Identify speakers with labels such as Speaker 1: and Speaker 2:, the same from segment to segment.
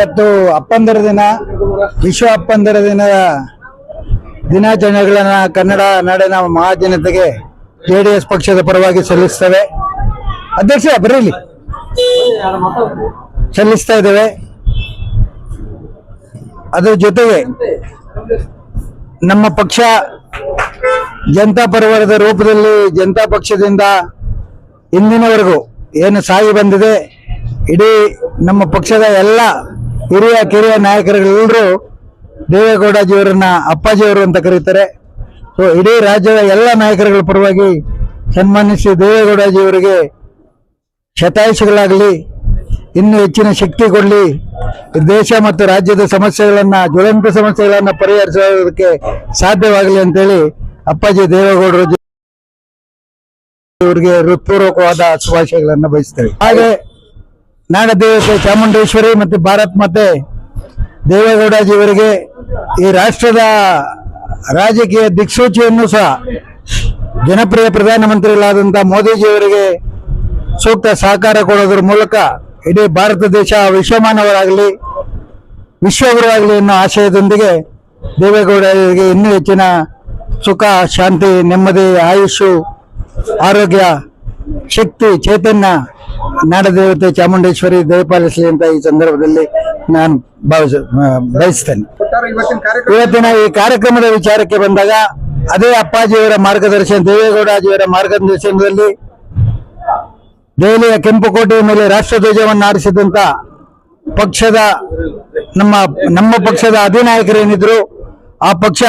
Speaker 1: ಇವತ್ತು ಅಪ್ಪಂದರ ದಿನ, ವಿಶ್ವ ಅಪ್ಪಂದರ ದಿನದ ದಿನಾಚರಣೆಗಳನ್ನ ಕನ್ನಡ ನಾಡಿನ ಮಹಾಜನತೆಗೆ ಜೆ ಡಿ ಎಸ್ ಪಕ್ಷದ ಪರವಾಗಿ ಸಲ್ಲಿಸ್ತೇವೆ. ಅಧ್ಯಕ್ಷ, ಬರೀಲಿ. ಸಲ್ಲಿಸ್ತಾ ಇದ್ದೇವೆ. ಅದರ ಜೊತೆಗೆ ನಮ್ಮ ಪಕ್ಷ ಜನತಾ ಪರಿವಾರದ ರೂಪದಲ್ಲಿ ಜನತಾ ಪಕ್ಷದಿಂದ ಇಂದಿನವರೆಗೂ ಏನು ಸಾಯಿ ಬಂದಿದೆ, ಇಡೀ ನಮ್ಮ ಪಕ್ಷದ ಎಲ್ಲ ಹಿರಿಯ ಕಿರಿಯ ನಾಯಕರುಗಳೆಲ್ಲರೂ ದೇವೇಗೌಡಜಿಯವರನ್ನ ಅಪ್ಪಾಜಿಯವರು ಅಂತ ಕರೀತಾರೆ. ಸೊ ಇಡೀ ರಾಜ್ಯದ ಎಲ್ಲ ನಾಯಕರುಗಳ ಪರವಾಗಿ ಸನ್ಮಾನಿಸಿ ದೇವೇಗೌಡಜಿಯವರಿಗೆ ಶತಾಯುಷಗಳಾಗಲಿ, ಇನ್ನೂ ಹೆಚ್ಚಿನ ಶಕ್ತಿ ಕೊಡಲಿ ದೇಶ ಮತ್ತು ರಾಜ್ಯದ ಸಮಸ್ಯೆಗಳನ್ನ, ಜ್ವಲಂತ ಸಮಸ್ಯೆಗಳನ್ನ ಪರಿಹರಿಸೋದಕ್ಕೆ ಸಾಧ್ಯವಾಗಲಿ ಅಂತೇಳಿ ಅಪ್ಪಾಜಿ ದೇವೇಗೌಡರು ಅವರಿಗೆ ಹೃತ್ಪೂರ್ವಕವಾದ ಶುಭಾಶಯಗಳನ್ನು ಬಯಸ್ತೇವೆ. ಹಾಗೆ ನಾಡ ದೇವತೆ ಚಾಮುಂಡೇಶ್ವರಿ ಮತ್ತು ಭಾರತ್ ಮಾತೆ ದೇವೇಗೌಡಜಿಯವರಿಗೆ ಈ ರಾಷ್ಟ್ರದ ರಾಜಕೀಯ ದಿಕ್ಸೂಚಿಯನ್ನು ಸಹ ಜನಪ್ರಿಯ ಪ್ರಧಾನಮಂತ್ರಿಗಳಾದಂಥ ಮೋದಿಜಿಯವರಿಗೆ ಸೂಕ್ತ ಸಹಕಾರ ಕೊಡೋದ್ರ ಮೂಲಕ ಇಡೀ ಭಾರತ ದೇಶ ವಿಶ್ವಮಾನವರಾಗಲಿ, ವಿಶ್ವಗುರುವಾಗಲಿ ಅನ್ನೋ ಆಶಯದೊಂದಿಗೆ ದೇವೇಗೌಡರಿಗೆ ಇನ್ನೂ ಹೆಚ್ಚಿನ ಸುಖ, ಶಾಂತಿ, ನೆಮ್ಮದಿ, ಆಯುಷು, ಆರೋಗ್ಯ ಶಕ್ತಿ, ಚೈತನ್ಯ, ನಾಡದೇವತೆ, ಚಾಮುಂಡೇಶ್ವರಿ ದಯಪಾಲಿಸಲಿ ಅಂತ ಈ ಸಂದರ್ಭದಲ್ಲಿ ನಾನು ಭಾವಿಸ ಬಯಸ್ತೇನೆ. ಇವತ್ತಿನ ಈ ಕಾರ್ಯಕ್ರಮದ ವಿಚಾರಕ್ಕೆ ಬಂದಾಗ ಅದೇ ಅಪ್ಪಾಜಿಯವರ ಮಾರ್ಗದರ್ಶನ, ದೇವೇಗೌಡಾಜಿಯವರ ಮಾರ್ಗದರ್ಶನದಲ್ಲಿ ದೆಹಲಿಯ ಕೆಂಪುಕೋಟೆಯ ಮೇಲೆ ರಾಷ್ಟ್ರಧ್ವಜವನ್ನು ಆರಿಸಿದಂತ ಪಕ್ಷದ ನಮ್ಮ ನಮ್ಮ ಪಕ್ಷದ ಅಧಿನಾಯಕರೇನಿದ್ರು, ಆ ಪಕ್ಷ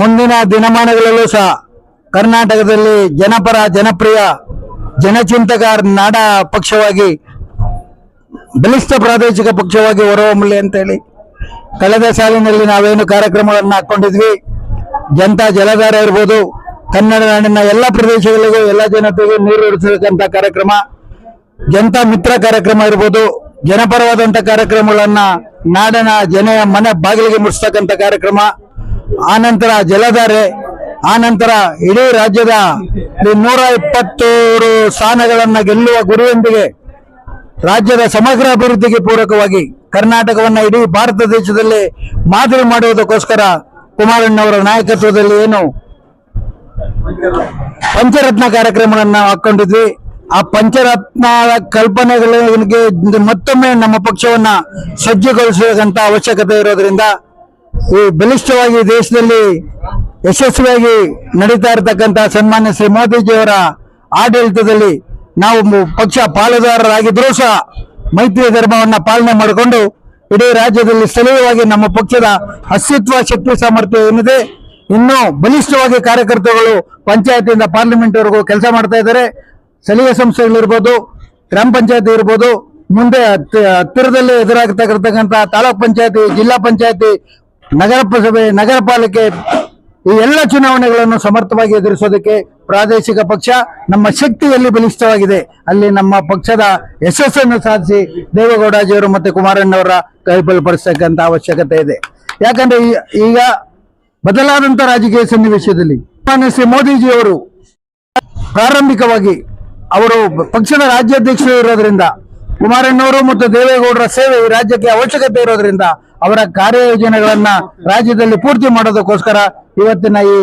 Speaker 1: ಮುಂದಿನ ದಿನಮಾನಗಳಲ್ಲೂ ಸಹ ಕರ್ನಾಟಕದಲ್ಲಿ ಜನಪರ, ಜನಪ್ರಿಯ ಜನಚಿಂತಕ ನಾಡ ಪಕ್ಷವಾಗಿ, ಬಲಿಷ್ಠ ಪ್ರಾದೇಶಿಕ ಪಕ್ಷವಾಗಿ ಹೊರಹೊಮ್ಮಲಿ ಅಂತೇಳಿ ಕಳೆದ ಸಾಲಿನಲ್ಲಿ ನಾವೇನು ಕಾರ್ಯಕ್ರಮಗಳನ್ನು ಹಾಕೊಂಡಿದ್ವಿ ಜನತಾ ಜಲಧಾರ ಇರ್ಬೋದು, ಕನ್ನಡ ನಾಡಿನ ಎಲ್ಲ ಪ್ರದೇಶಗಳಿಗೂ, ಎಲ್ಲ ಜನತೆಗೂ ನೀರು ಇರಿಸತಕ್ಕಂಥ ಕಾರ್ಯಕ್ರಮ, ಜನತಾ ಮಿತ್ರ ಕಾರ್ಯಕ್ರಮ ಇರ್ಬೋದು, ಜನಪರವಾದಂಥ ಕಾರ್ಯಕ್ರಮಗಳನ್ನ ನಾಡಿನ ಜನೆಯ ಮನೆ ಬಾಗಿಲಿಗೆ ಮುಟ್ಟಿಸ್ತಕ್ಕಂಥ ಕಾರ್ಯಕ್ರಮ ಆನಂತರ ಜಲಧಾರೆ ಆನಂತರ ಇಡೀ ರಾಜ್ಯದ ನೂರ ಇಪ್ಪತ್ತೂರು ಸ್ಥಾನಗಳನ್ನ ಗೆಲ್ಲುವ ಗುರಿಯೊಂದಿಗೆ ರಾಜ್ಯದ ಸಮಗ್ರ ಅಭಿವೃದ್ಧಿಗೆ ಪೂರಕವಾಗಿ ಕರ್ನಾಟಕವನ್ನ ಇಡೀ ಭಾರತ ದೇಶದಲ್ಲಿ ಮಾದರಿ ಮಾಡುವುದಕ್ಕೋಸ್ಕರ ಕುಮಾರಣ್ಣವರ ನಾಯಕತ್ವದಲ್ಲಿ ಏನು ಪಂಚರತ್ನ ಕಾರ್ಯಕ್ರಮಗಳನ್ನ ಹಾಕೊಂಡಿದ್ವಿ. ಆ ಪಂಚರತ್ನ ಕಲ್ಪನೆಗಳಿಗೆ ಮತ್ತೊಮ್ಮೆ ನಮ್ಮ ಪಕ್ಷವನ್ನ ಸಜ್ಜುಗೊಳಿಸಬೇಕಂತ ಅವಶ್ಯಕತೆ ಇರೋದ್ರಿಂದ ಈ ಬಲಿಷ್ಠವಾಗಿ ದೇಶದಲ್ಲಿ ಯಶಸ್ವಿಯಾಗಿ ನಡೀತಾ ಇರತಕ್ಕಂತಹ ಸನ್ಮಾನ್ಯ ಶ್ರೀ ಮೋದಿಜಿಯವರ ಆಡಳಿತದಲ್ಲಿ ನಾವು ಪಕ್ಷ ಪಾಲುದಾರರಾಗಿದ್ರೂ ಸಹ ಮೈತ್ರಿ ಧರ್ಮವನ್ನ ಪಾಲನೆ ಮಾಡಿಕೊಂಡು ಇಡೀ ರಾಜ್ಯದಲ್ಲಿ ಸ್ಥಳೀಯವಾಗಿ ನಮ್ಮ ಪಕ್ಷದ ಅಸ್ತಿತ್ವ, ಶಕ್ತಿ, ಸಾಮರ್ಥ್ಯ ಏನಿದೆ, ಇನ್ನೂ ಬಲಿಷ್ಠವಾಗಿ ಕಾರ್ಯಕರ್ತರುಗಳು ಪಂಚಾಯತಿಯಿಂದ ಪಾರ್ಲಿಮೆಂಟ್ ವರೆಗೂ ಕೆಲಸ ಮಾಡ್ತಾ ಇದ್ದಾರೆ. ಸ್ಥಳೀಯ ಸಂಸ್ಥೆಗಳಿರ್ಬೋದು, ಗ್ರಾಮ ಪಂಚಾಯತಿ ಇರ್ಬೋದು, ಮುಂದೆ ಹತ್ತ- ಹತ್ತಿರದಲ್ಲಿ ಎದುರಾಗತಕ್ಕಂಥ ತಾಲೂಕ್ ಪಂಚಾಯತಿ, ಜಿಲ್ಲಾ ಪಂಚಾಯತಿ ನಗರ ನಗರ ಪಾಲಿಕೆ ಈ ಎಲ್ಲ ಚುನಾವಣೆಗಳನ್ನು ಸಮರ್ಥವಾಗಿ ಎದುರಿಸೋದಕ್ಕೆ ಪ್ರಾದೇಶಿಕ ಪಕ್ಷ ನಮ್ಮ ಶಕ್ತಿಯಲ್ಲಿ ಬಲಿಷ್ಠವಾಗಿದೆ. ಅಲ್ಲಿ ನಮ್ಮ ಪಕ್ಷದ ಯಶಸ್ಸನ್ನು ಸಾಧಿಸಿ ದೇವೇಗೌಡಜಿಯವರು ಮತ್ತೆ ಕುಮಾರಣ್ಣವರ ಕೈಬಲಪಡಿಸ್ತಕ್ಕಂಥ ಅವಶ್ಯಕತೆ ಇದೆ. ಯಾಕಂದ್ರೆ ಈಗ ಬದಲಾದಂತ ರಾಜಕೀಯ ಸನ್ನಿವೇಶದಲ್ಲಿ ಶ್ರೀ ಮೋದಿಜಿಯವರು ಪ್ರಾರಂಭಿಕವಾಗಿ ಅವರು ಪಕ್ಷದ ರಾಜ್ಯಾಧ್ಯಕ್ಷರು ಇರೋದ್ರಿಂದ ಕುಮಾರಣ್ಣವರು ಮತ್ತು ದೇವೇಗೌಡರ ಸೇವೆ ಈ ರಾಜ್ಯಕ್ಕೆ ಅವಶ್ಯಕತೆ ಇರೋದ್ರಿಂದ ಅವರ ಕಾರ್ಯಯೋಜನೆಗಳನ್ನ ರಾಜ್ಯದಲ್ಲಿ ಪೂರ್ತಿ ಮಾಡೋದಕ್ಕೋಸ್ಕರ ಇವತ್ತಿನ ಈ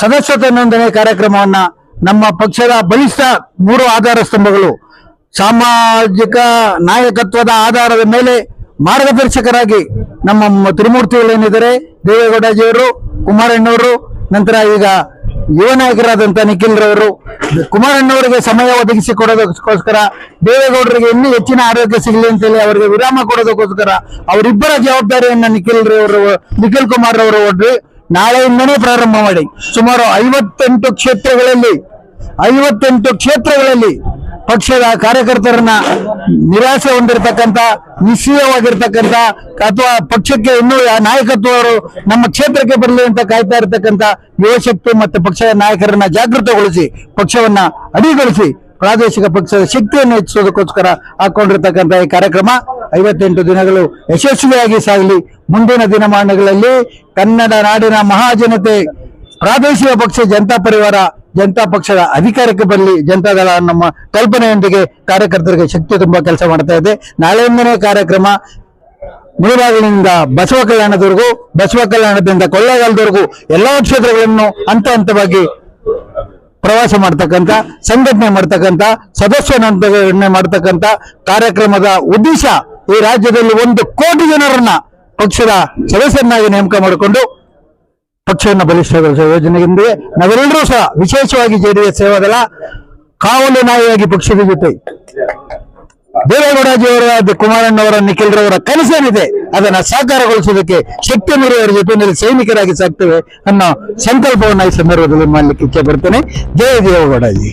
Speaker 1: ಸದಸ್ಯತೆ ನೋಂದಣಿ ಕಾರ್ಯಕ್ರಮವನ್ನ ನಮ್ಮ ಪಕ್ಷದ ಬಲಿಷ್ಠ ಮೂರು ಆಧಾರ ಸ್ತಂಭಗಳು, ಸಾಮಾಜಿಕ ನಾಯಕತ್ವದ ಆಧಾರದ ಮೇಲೆ ಮಾರ್ಗದರ್ಶಕರಾಗಿ ನಮ್ಮ ತ್ರಿಮೂರ್ತಿಗಳೇನಿದ್ದಾರೆ, ದೇವೇಗೌಡಜಿಯವರು, ಕುಮಾರಣ್ಣವರು, ನಂತರ ಈಗ ಯುವ ನಾಯಕರಾದಂತ ನಿಖಿಲ್ ರವರು ಕುಮಾರಣ್ಣವರಿಗೆ ಸಮಯ ಒದಗಿಸಿ ಕೊಡೋದಕ್ಕೋಸ್ಕರ, ದೇವೇಗೌಡರಿಗೆ ಇನ್ನೂ ಹೆಚ್ಚಿನ ಆರೋಗ್ಯ ಸಿಗಲಿ ಅಂತೇಳಿ ಅವರಿಗೆ ವಿರಾಮ ಕೊಡೋದಕ್ಕೋಸ್ಕರ ಅವರಿಬ್ಬರ ಜವಾಬ್ದಾರಿಯನ್ನ ನಿಖಿಲ್ ರವರು ನಿಖಿಲ್ ಕುಮಾರ್ ರವರು ಹೊಡ್ರಿ ನಾಳೆಯಿಂದನೇ ಪ್ರಾರಂಭ ಮಾಡಿ. ಸುಮಾರು ಐವತ್ತೆಂಟು ಕ್ಷೇತ್ರಗಳಲ್ಲಿ ಐವತ್ತೆಂಟು ಕ್ಷೇತ್ರಗಳಲ್ಲಿ ಪಕ್ಷದ ಕಾರ್ಯಕರ್ತರನ್ನ ನಿರಾಸೆ ಹೊಂದಿರತಕ್ಕಂತ ನಿಷ್ಕ್ರಿಯವಾಗಿರ್ತಕ್ಕಂತ ಅಥವಾ ಪಕ್ಷಕ್ಕೆ ಇನ್ನೂ ನಾಯಕತ್ವರು ನಾಯಕತ್ವ ನಮ್ಮ ಕ್ಷೇತ್ರಕ್ಕೆ ಬರಲಿ ಅಂತ ಕಾಯ್ತಾ ಇರತಕ್ಕಂತ ಯುವಶಕ್ತಿ ಮತ್ತು ಪಕ್ಷದ ನಾಯಕರನ್ನ ಜಾಗೃತಗೊಳಿಸಿ, ಪಕ್ಷವನ್ನ ಅಡಿಗೊಳಿಸಿ, ಪ್ರಾದೇಶಿಕ ಪಕ್ಷದ ಶಕ್ತಿಯನ್ನು ಹೆಚ್ಚಿಸೋದಕ್ಕೋಸ್ಕರ ಹಾಕೊಂಡಿರ್ತಕ್ಕಂಥ ಈ ಕಾರ್ಯಕ್ರಮ ಐವತ್ತೆಂಟು ದಿನಗಳು ಯಶಸ್ವಿಯಾಗಿ ಸಾಗಲಿ. ಮುಂದಿನ ದಿನಮಾನಗಳಲ್ಲಿ ಕನ್ನಡ ನಾಡಿನ ಮಹಾಜನತೆ, ಪ್ರಾದೇಶಿಕ ಪಕ್ಷ, ಜನತಾ ಪರಿವಾರ ಜನತಾ ಪಕ್ಷದ ಅಧಿಕಾರಕ್ಕೆ ಬರಲಿ ಜನತಾದಳ ನಮ್ಮ ಕಲ್ಪನೆಯೊಂದಿಗೆ ಕಾರ್ಯಕರ್ತರಿಗೆ ಶಕ್ತಿ ತುಂಬಾ ಕೆಲಸ ಮಾಡ್ತಾ ಇದೆ. ನಾಳೆಯಿಂದನೇ ಕಾರ್ಯಕ್ರಮ ಮುಳುಬಾಗಿಲಿನಿಂದ ಬಸವ ಕಲ್ಯಾಣದವರೆಗೂ, ಬಸವ ಕಲ್ಯಾಣದಿಂದ ಕೊಳ್ಳೇಗಾಲದವರೆಗೂ ಎಲ್ಲಾ ಕ್ಷೇತ್ರಗಳನ್ನು ಹಂತ ಹಂತವಾಗಿ ಪ್ರವಾಸ ಮಾಡ್ತಕ್ಕಂಥ, ಸಂಘಟನೆ ಮಾಡ್ತಕ್ಕಂಥ ಸದಸ್ಯನಂತನೆ ಮಾಡ್ತಕ್ಕಂಥ ಕಾರ್ಯಕ್ರಮದ ಉದ್ದೇಶ ಈ ರಾಜ್ಯದಲ್ಲಿ ಒಂದು ಕೋಟಿ ಜನರನ್ನ ಪಕ್ಷದ ಸದಸ್ಯರನ್ನಾಗಿ ನೇಮಕ ಮಾಡಿಕೊಂಡು ಪಕ್ಷವನ್ನು ಬಲಿಷ್ಠಗೊಳಿಸುವ ಯೋಜನೆಯೊಂದಿಗೆ ನಾವೆಲ್ಲರೂ ಸಹ ವಿಶೇಷವಾಗಿ ಜೆಡಿಎಸ್ ಸೇವಾದಲ್ಲ ಕಾವಲು ನಾಯಿಯಾಗಿ ಪಕ್ಷದ ಜೊತೆ. ದೇವೇಗೌಡಜಿಯವರ ಕುಮಾರಣ್ಣವರ ನಿಖಿಲ್ರವರ ಕನಸೇನಿದೆ, ಅದನ್ನ ಸಾಕಾರಗೊಳಿಸುವುದಕ್ಕೆ ಶಕ್ತಿ ಮೀರಿಯವರ ಜೊತೆಯಲ್ಲಿ ಸೈನಿಕರಾಗಿ ಸಾಕ್ತೇವೆ ಅನ್ನೋ ಸಂಕಲ್ಪವನ್ನ ಈ ಸಂದರ್ಭದಲ್ಲಿ ಮಾಡಲಿಕ್ಕೆ ಇಚ್ಛೆ ಪಡ್ತೇನೆ. ಜಯ ದೇವೇಗೌಡಜಿ.